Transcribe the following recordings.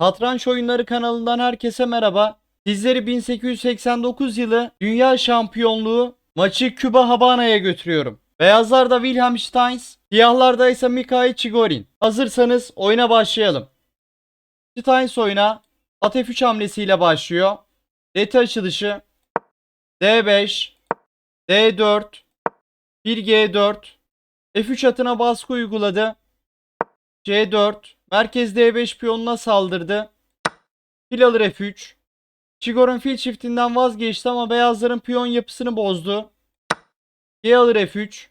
Satranç Oyunları kanalından herkese merhaba. Sizleri 1889 yılı Dünya Şampiyonluğu maçı Küba Habana'ya götürüyorum. Beyazlarda Wilhelm Steins, siyahlarda ise Mikhail Chigorin. Hazırsanız oyuna başlayalım. Steins oyuna at F3 hamlesiyle başlıyor. DT açılışı D5 D4 1G4 F3 atına baskı uyguladı. C4 merkez D5 piyonuna saldırdı. Fil alır F3. Çigor'un fil çiftinden vazgeçti ama beyazların piyon yapısını bozdu. G alır F3.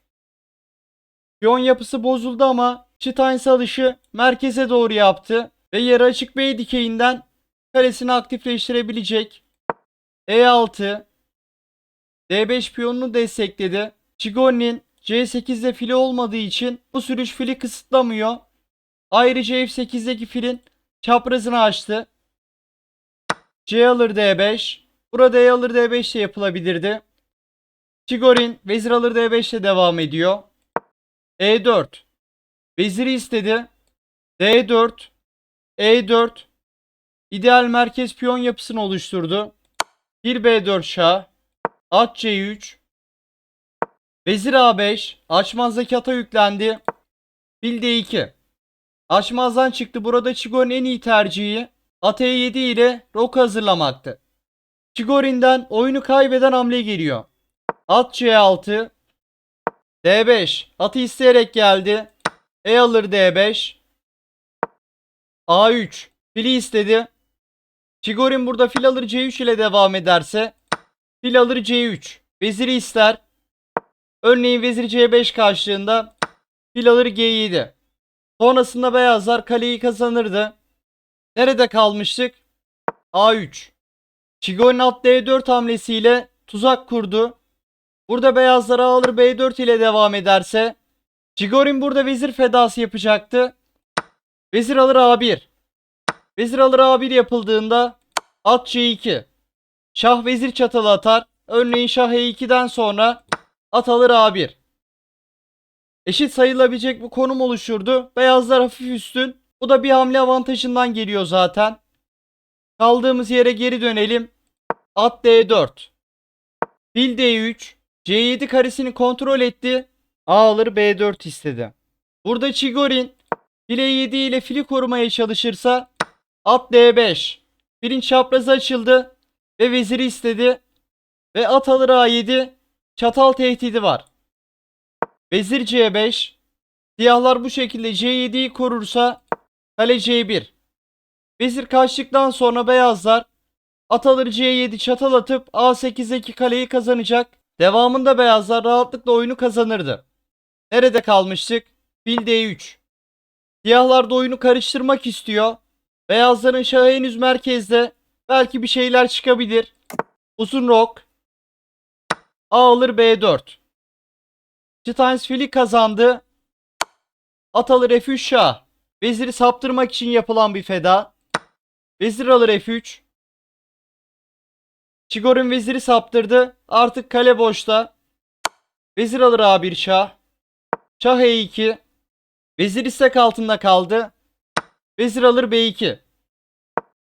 Piyon yapısı bozuldu ama Steins alışı merkeze doğru yaptı ve yarı açık bey dikeyinden kalesini aktifleştirebilecek. E6 D5 piyonunu destekledi. Chigon'in C8'de fili olmadığı için bu sürüş fili kısıtlamıyor. Ayrıca F8'deki filin çaprazını açtı. C alır D5. Burada E alır D5 de yapılabilirdi. Chigorin vezir alır D5 ile devam ediyor. E4. Veziri istedi. D4. E4. İdeal merkez piyon yapısını oluşturdu. 1 B4 şah. At C3. Vezir A5. Açmazdaki ata yüklendi. Fil D2. Açmazdan çıktı. Burada Chigorin en iyi tercihi at E7 ile rok hazırlamaktı. Chigorin'den oyunu kaybeden hamle geliyor. At C6. D5. Atı isteyerek geldi. E alır D5. A3. Fili istedi. Chigorin burada fil alır C3 ile devam ederse fil alır C3. Veziri ister. Örneğin vezir C5 karşılığında fil alır G7. Sonrasında beyazlar kaleyi kazanırdı. Nerede kalmıştık? A3. Chigorin at D4 hamlesiyle tuzak kurdu. Burada beyazlar A alır B4 ile devam ederse Chigorin burada vezir fedası yapacaktı. Vezir alır A1. Vezir alır A1 yapıldığında at C2. Şah vezir çatalı atar. Örneğin şah E2'den sonra at alır A1. Eşit sayılabilecek bir konum oluşurdu. Beyazlar hafif üstün. Bu da bir hamle avantajından geliyor zaten. Kaldığımız yere geri dönelim. At D4. Fil D3. C7 karesini kontrol etti. A alır B4 istedi. Burada Chigorin file 7 ile fili korumaya çalışırsa at D5. Filin çaprazı açıldı ve veziri istedi. Ve at alır A7. Çatal tehdidi var. Vezir C5. Siyahlar bu şekilde C7'yi korursa kale C1. Vezir kaçtıktan sonra beyazlar at alır C7 çatal atıp A8'deki kaleyi kazanacak. Devamında beyazlar rahatlıkla oyunu kazanırdı. Nerede kalmıştık? Fil D3. Siyahlar da oyunu karıştırmak istiyor. Beyazların şahı henüz merkezde. Belki bir şeyler çıkabilir. Uzun rok. A alır B4. Steins fili kazandı. At alır F3 şah. Veziri saptırmak için yapılan bir feda. Vezir alır F3. Chigorin veziri saptırdı. Artık kale boşta. Vezir alır A1 şah. Şah E2. Vezir istek altında kaldı. Vezir alır B2.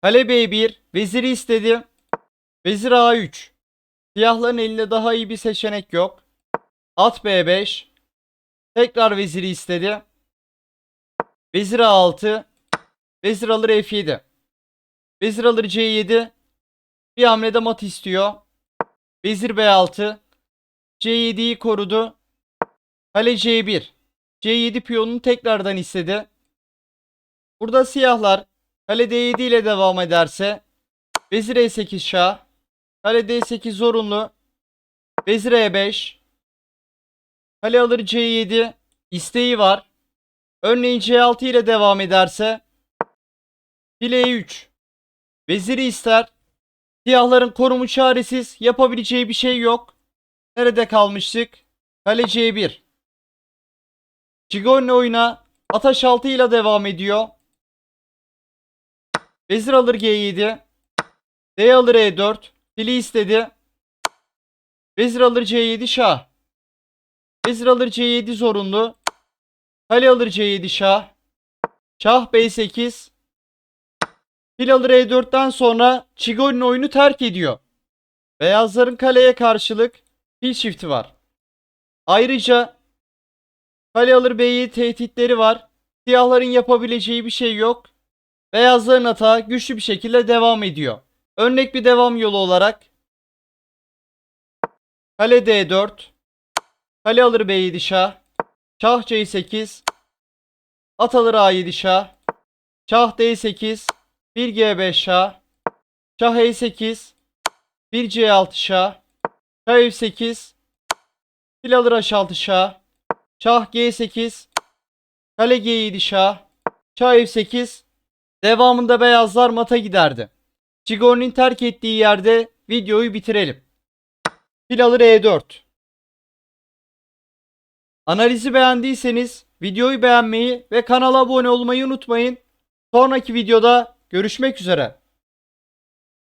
Kale B1. Veziri istedi. Vezir A3. Siyahların elinde daha iyi bir seçenek yok. At B5. Tekrar veziri istedi. Vezir A6. Vezir alır F7. Vezir alır C7. Bir hamlede mat istiyor. Vezir B6. C7'yi korudu. Kale C1. C7 piyonunu tekrardan istedi. Burada siyahlar kale D7 ile devam ederse Vezir E8 şah. Kale D8 zorunlu. Vezir E5. Kale alır C7. isteği var. Örneğin C6 ile devam ederse fil E3. Veziri ister. Siyahların korumu çaresiz. Yapabileceği bir şey yok. Nerede kalmıştık? Kale C1. Cigone oyuna Ataş 6 ile devam ediyor. Vezir alır G7. D alır E4. Fili istedi. Vezir alır C7 şah. Vezir alır C7 zorunlu. Kale alır C7 şah. Şah B8. Fil alır E4'ten sonra Chigorin oyunu terk ediyor. Beyazların kaleye karşılık fil çifti var. Ayrıca kale alır B'yi tehditleri var. Siyahların yapabileceği bir şey yok. Beyazların atağı güçlü bir şekilde devam ediyor. Örnek bir devam yolu olarak Kale D4 Kale alır B7 şah. Şah C8 At alır A7 şah. Şah D8 1 G5 şah. Şah E8 1 C6 şah. Şah F8 Fil alır H6 şah. Şah G8 Kale G7 şah. Şah F8 Devamında beyazlar mata giderdi. Çigor'un terk ettiği yerde videoyu bitirelim. Fil alır E4 Analizi beğendiyseniz videoyu beğenmeyi ve kanala abone olmayı unutmayın. Sonraki videoda görüşmek üzere.